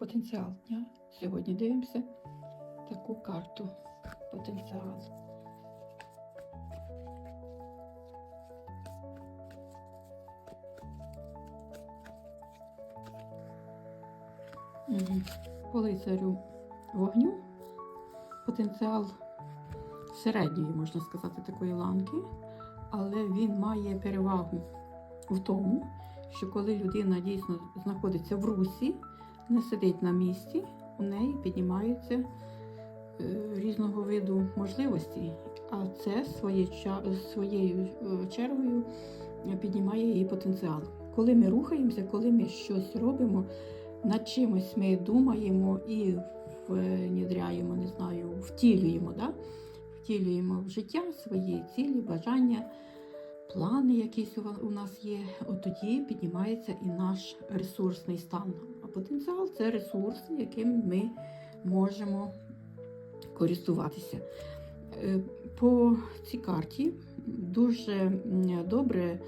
Потенціал дня. Сьогодні дивимося таку карту. Потенціал. По лицарю вогню потенціал середньої, можна сказати, такої ланки, але він має перевагу в тому, що коли людина дійсно знаходиться в русі, не сидить на місці, у неї піднімаються е, різного виду можливості, а це своєю е, чергою піднімає її потенціал. Коли ми рухаємося, коли ми щось робимо, над чимось ми думаємо і внідряємо, не знаю, втілюємо, да? втілюємо в життя свої цілі, бажання, плани якісь у нас є, от тоді піднімається і наш ресурсний стан. Потенціал це ресурс, яким ми можемо користуватися. Е, По цій карті дуже добре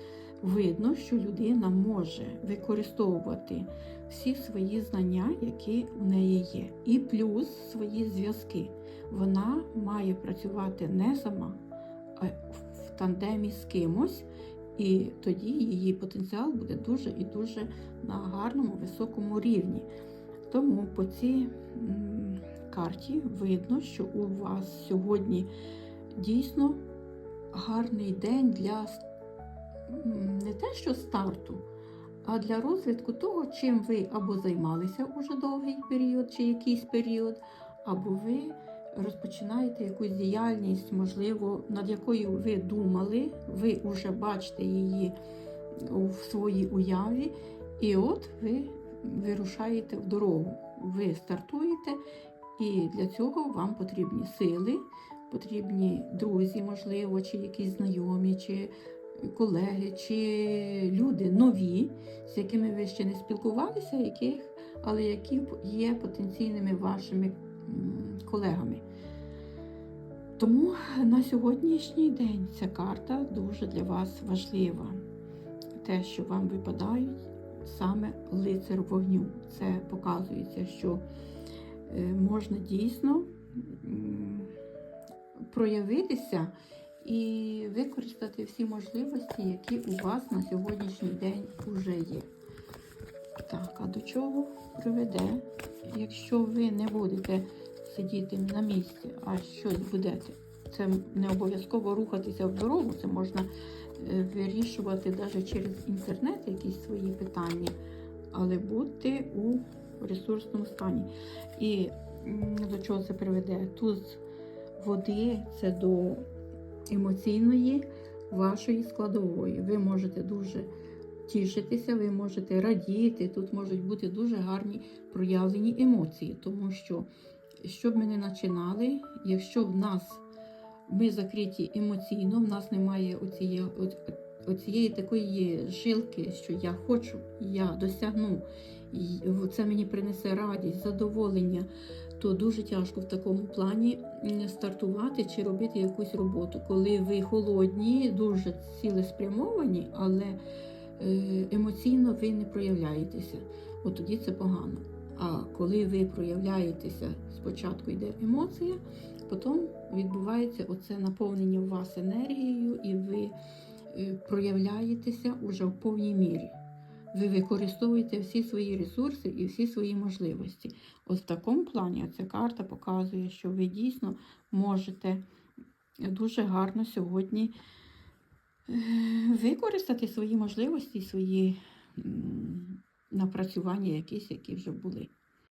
видно, що людина може використовувати всі свої знання, які у неї є, і плюс свої зв'язки. Вона має працювати не сама, а в тандемі з кимось, і тоді її потенціал буде дуже і дуже на гарному високому рівні. Тому по цій карті видно, що у вас сьогодні дійсно гарний день для не те, що старту, а для розвитку того, чим ви або займалися уже довгий період чи якийсь період, або ви розпочинаєте якусь діяльність, можливо, над якою ви думали, ви вже бачите її в своїй уяві, і от ви вирушаєте в дорогу. Ви стартуєте, і для цього вам потрібні сили, потрібні друзі, можливо, чи якісь знайомі, чи колеги, чи люди нові, з якими ви ще не спілкувалися, яких, але які є потенційними вашими колегами. Тому на сьогоднішній день ця карта дуже для вас важлива. Те, що вам випадають саме лицар вогню. Це показується, що е, можна дійсно проявитися і використати всі можливості, які у вас на сьогоднішній день вже є. Так, а до чого приведе, якщо ви не будете сидіти на місці, а щось будете? Це не обов'язково рухатися в дорогу, це можна е, вирішувати навіть через інтернет якісь свої питання, але бути у ресурсному стані. І до чого це приведе? Туз води це до емоційної вашої складової. Ви можете дуже тішитися, ви можете радіти. Тут можуть бути дуже гарні проявлені емоції, тому що, що б ми не починали, якщо в нас ми закриті емоційно, в нас немає оцієї, оцієї такої жилки, що я хочу, я досягну, і це мені принесе радість, задоволення, то дуже тяжко в такому плані стартувати чи робити якусь роботу. Коли ви холодні, дуже цілеспрямовані, але емоційно ви не проявляєтеся. От тоді це погано. А коли ви проявляєтеся, спочатку йде емоція, потім відбувається оце наповнення у вас енергією, і ви е, проявляєтеся уже в повній мірі. Ви використовуєте всі свої ресурси і всі свої можливості. От в такому плані ця карта показує, що ви дійсно можете дуже гарно сьогодні е, використати свої можливості, свої напрацювання якісь, які вже були.